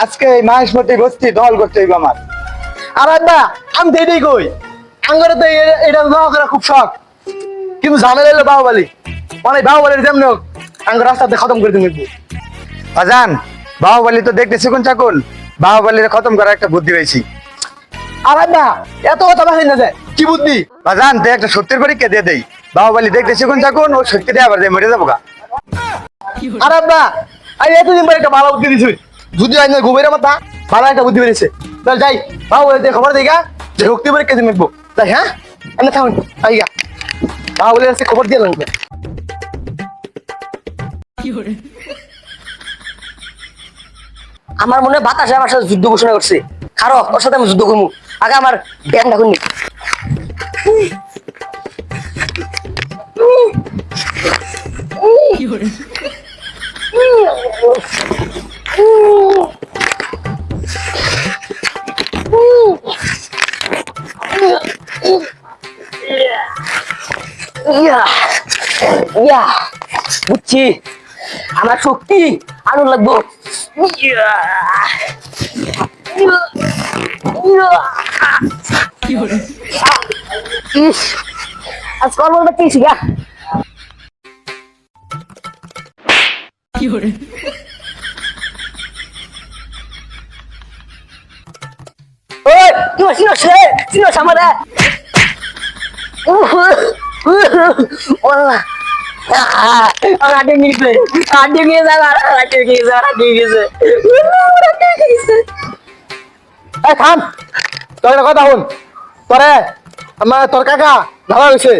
আজকে এই মাহেশমতি বস্তি দল করতে হইব আমার। আর আব্বা আমি তো এটাই কই আঙ্গরে তো এটা দোয়া করা খুব শখ। কিন্তু ঝামেলা হলো বাহুবালি। মানে বাহুবালির যেমন হোক আঙ্গর রাস্তাতে খতম করে দিন বাজান বাহুবলি তো দেখতে শিখুন চাকুন। বাহুবলির খতম করার একটা বুদ্ধি পেয়েছি আর আব্বা এত কথা বাহির না যায় কি বুদ্ধি? বাজান তুই একটা সত্যের পরীক্ষা দিয়ে দেই। বাহুবলি দেখতে শিখুন চাকুন ও সত্যি দিয়ে আবার মরে যাব গা আর আব্বা আমি এতদিন পরে একটা ভালো বুদ্ধি দিছি। যদি আজ ঘুমের মাথা ভালো একটা বুদ্ধি বেরিয়েছে তাহলে যাই দিয়ে খবর দিই গা যে শক্তি পরীক্ষা কেজি লিখব তাই হ্যাঁ? এনে থাকুন গা। বাহুবলির কাছে খবর দিয়ে লাগবে। আমার মনে হয় বাতাসে আমার সাথে যুদ্ধ ঘোষণা করছে। খারো ওর সাথে আমি যুদ্ধ করব আগে আমার ব্যান রাখুন ইয়া ইয়া বুঝছি আমার শক্তি আনন্দ লাগবো ইয়া আজ ওই কি হচ্ছে না সে চিনো সামারে আগে গিয়েছে আগে গিয়েছে আগে গিয়েছে আগে গিয়েছে আগে গিয়েছে এই থাম। তোর কথা শুন তোরে আমার তোর কাকা ধরা হয়েছে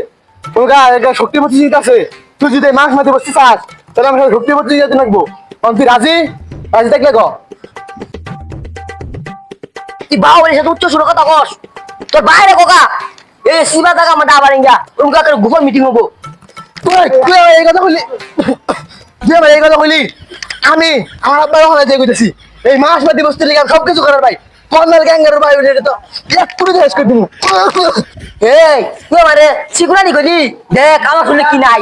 তোর গা একটা শক্তি প্রতিযোগিতা আছে। তুই যদি মাছ মাতি বসতে চাস তাহলে আমি শক্তি প্রতিযোগিতা রাখব কারণ তুই রাজি রাজি থাকলে ক? তুই সাথে উচ্চ সুর কথা কস তোর বাইরে কোকা? এ শিবা টাকা আমার আবার ইঙ্গা উনকা করে গোপন মিটিং হব। তুই তুই এই কথা বললি তুই আমার এই কথা বললি আমি আমার আব্বা ওখানে যে কইতেছি। এই লেগে সব কিছু করার ভাই। কর্নার গ্যাঙ্গার ভাই এটা তো শেষ করে এই তুই আমারে শিখুরানি কইলি? দেখ আমার শুনে কি নাই।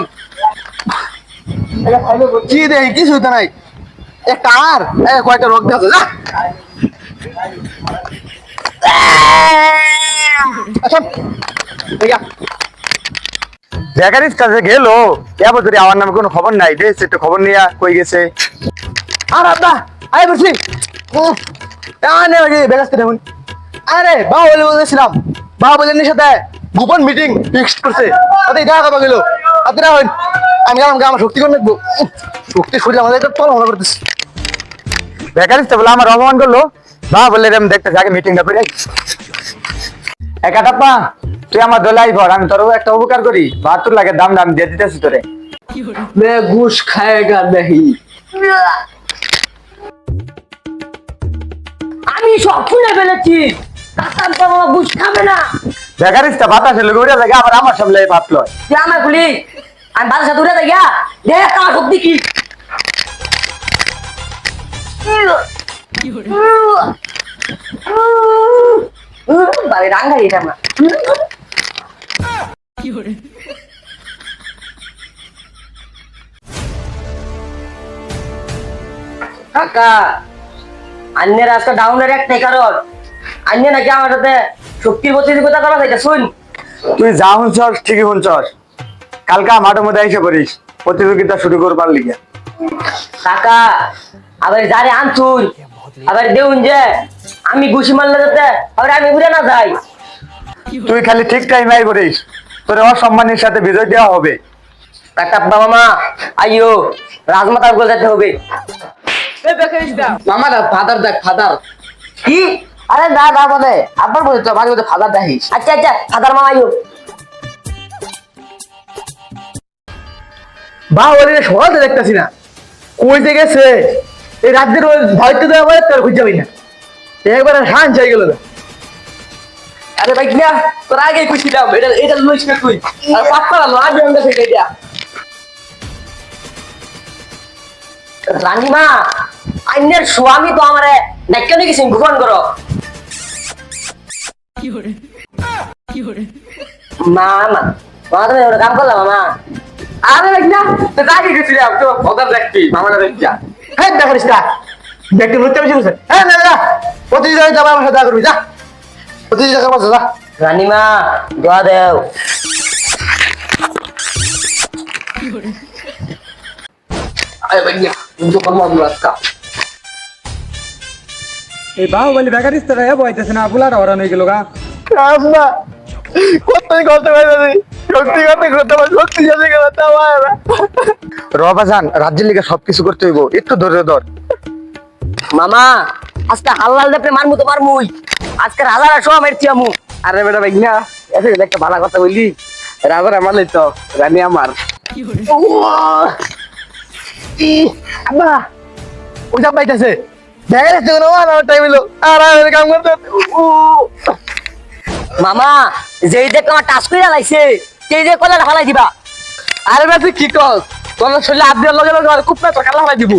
কি দেই কিছু তো নাই। একটা আর এ, কয়টা রোগ দেখা যা। দেখারিস কাছে গেল। যদি আমার নামে কোনো খবর নাই খবর নিয়ে কই গেছে? আর আব্বা আনে দেখুন। আরে, বাবা বলে বলেছিলাম। বাবা সাথে গোপন মিটিং ফিক্সড করছে। দেখা গেল। হইন আমি গেলাম আমার শক্তি করে শক্তি শরীর আমাদের একটা তল করতেছে বলে আমার অপমান করল। বা বললে আমি দেখতেছি, আগে মিটিংটা করে একাটাপ্পা তুই আমার দোলাই ভর আমি তোর একটা উপকার করি বাহাত্তর লাখের দাম দাম দিয়ে দিতেছি তোরে मैं घूस खाएगा नहीं আমি সব শুনে ফেলেছি কাকার বাবা বুঝ খাবে না দেখারিস তো বাতাসে লোক উড়ে থাকে আবার আমার সামনে ভাত লয় তুই আমার খুলি আমি বাসার সাথে উঠে যাই দেখ আমার শক্তি কি বাড়ি রাঙ্গাই এটা না কাকা আন্যের আজকে ডাউনের একটাই কারণ আন্য নাকি আমার সাথে শক্তির প্রতিযোগিতা করা যায় শুন। তুই যা শুনছস ঠিকই শুনছস। কালকা মাঠের মধ্যে এসে করিস প্রতিযোগিতা শুরু করবার লিগে। কাকা আবার যারে আনছুন আবার দেউন যে আমি ঘুষি মারলে যাতে আবার আমি উড়ে না যাই। তুই খালি ঠিক টাইমে আই করিস। তোর অসম্মানের সাথে বিজয় দেওয়া হবে। কাকা বাবা মা আইও রাজমাতার গোল যেতে হবে। মামা ফাদার দেখ ফাদার কি? আরে না না বলে আব্বার বলে তো মাঝে মধ্যে ফাদার দেখিস। আচ্ছা আচ্ছা ফাদার মামা আইও বা বলে সহজে দেখতেছি না। কইতে গেছে এই রাজ্যের ওই ভয়তে দেওয়া বলে তোর খুঁজে পাই না। একবারে হান চাই গেল আরে ভাই না তোর আগে কইছিলাম এটা এটা লইছ না তুই। আর পাক্কা লাজ আমরা সেটা এটা রানীমা আইনের স্বামী তো আমারে নাক্য নাকি ঘুমান করো। মামা মামা তুমি ওটা কাম করলাম মামা আরে ভাই না তো আগে গেছিলাম তো ফাদার দেখবি মামারা দেখিয়া হ্যাঁ দেখারিস না ব্যক্তি মৃত্যু বেশি করছে হ্যাঁ না না প্রতিযোগিতা যাবে আমার সাথে দেখা করবি যা। প্রতিযোগিতা করব যা। রানিমা দোয়া দেও। আরে ভাই কিন্তু করব আমরা আজকা এই বাহুবলি বেকারিস তো রে বইতেছে না বুলাটা ওরা হয়ে গেল গা আম্মা কতই করতে পারি সত্যি সত্যি রবাজান রাজ্যের লিগে সবকিছু করতে হইব একটু ধৈর্য ধর। মামা আজকে হাল্লাল দেপে মারমু তো মারমুই। আজকে হালারা সব মেরছি আমু আরে বেটা ভাই না এসে একটা ভালো কথা বললি রাজার আমার তো রানী আমার। আব্বা ও যা দেখা যাচ্ছে কোনো আমার টাইম হলো আর কাম করতে মামা যেই যে আমার টাচ করে লাইছে সেই যে কলার হালাই দিবা? আরে কি তোর শরীরে লগে লগে কালা হলাই দিব।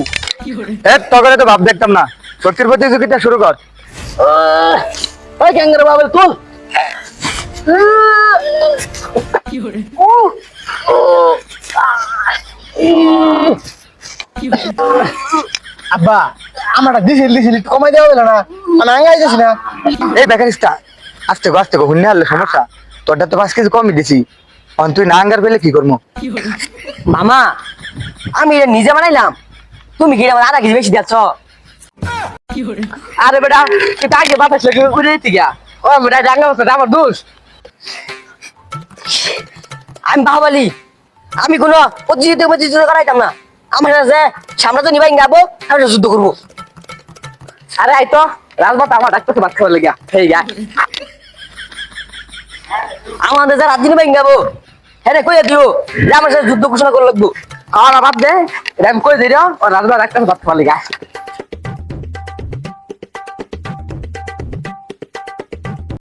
এ তো ভাব দেখতাম না। শক্তির প্রতিযোগিতা শুরু কর। ওই ক্যাঙ্গার বাবল, তুল। আব্বা আমার দিছিল দিছিল কমাই দেওয়া গেল না। মানে আঙ্গাই যাচ্ছি না। এই বেকারিসটা আস্তে গো আস্তে গো হুন্নে হারলে সমস্যা। তোরটা তো পাঁচ কেজি কমই দিছি। তুই না আঙ্গার পেলে কি করব? মামা, আমি এটা নিজে বানাইলাম। তুমি কি আমার আধা কেজি বেশি দিচ্ছ আরে বেটা এটা আগে বাতাস লেগে উড়ে দিতে গিয়া। ও বেটা ডাঙ্গা বসে আমার দোষ। আমি বাহুবালি। আমি কোনো প্রতিযোগিতা প্রতিযোগিতা করাইতাম না। আমার কাছে সামনে তো নিবাই গাবো, আমি যুদ্ধ করব। আরে আইতো রাজবাত আমার ডাক্তার ভাত খাওয়ার লেগে এই গা। আমাদের যা রাত দিন গাবো হ্যাঁ রে দিও। আমার সাথে যুদ্ধ ঘোষণা করে লাগবো। আর ভাত দে, এটা আমি কই দিই রাজবার একটা ভাত লেগে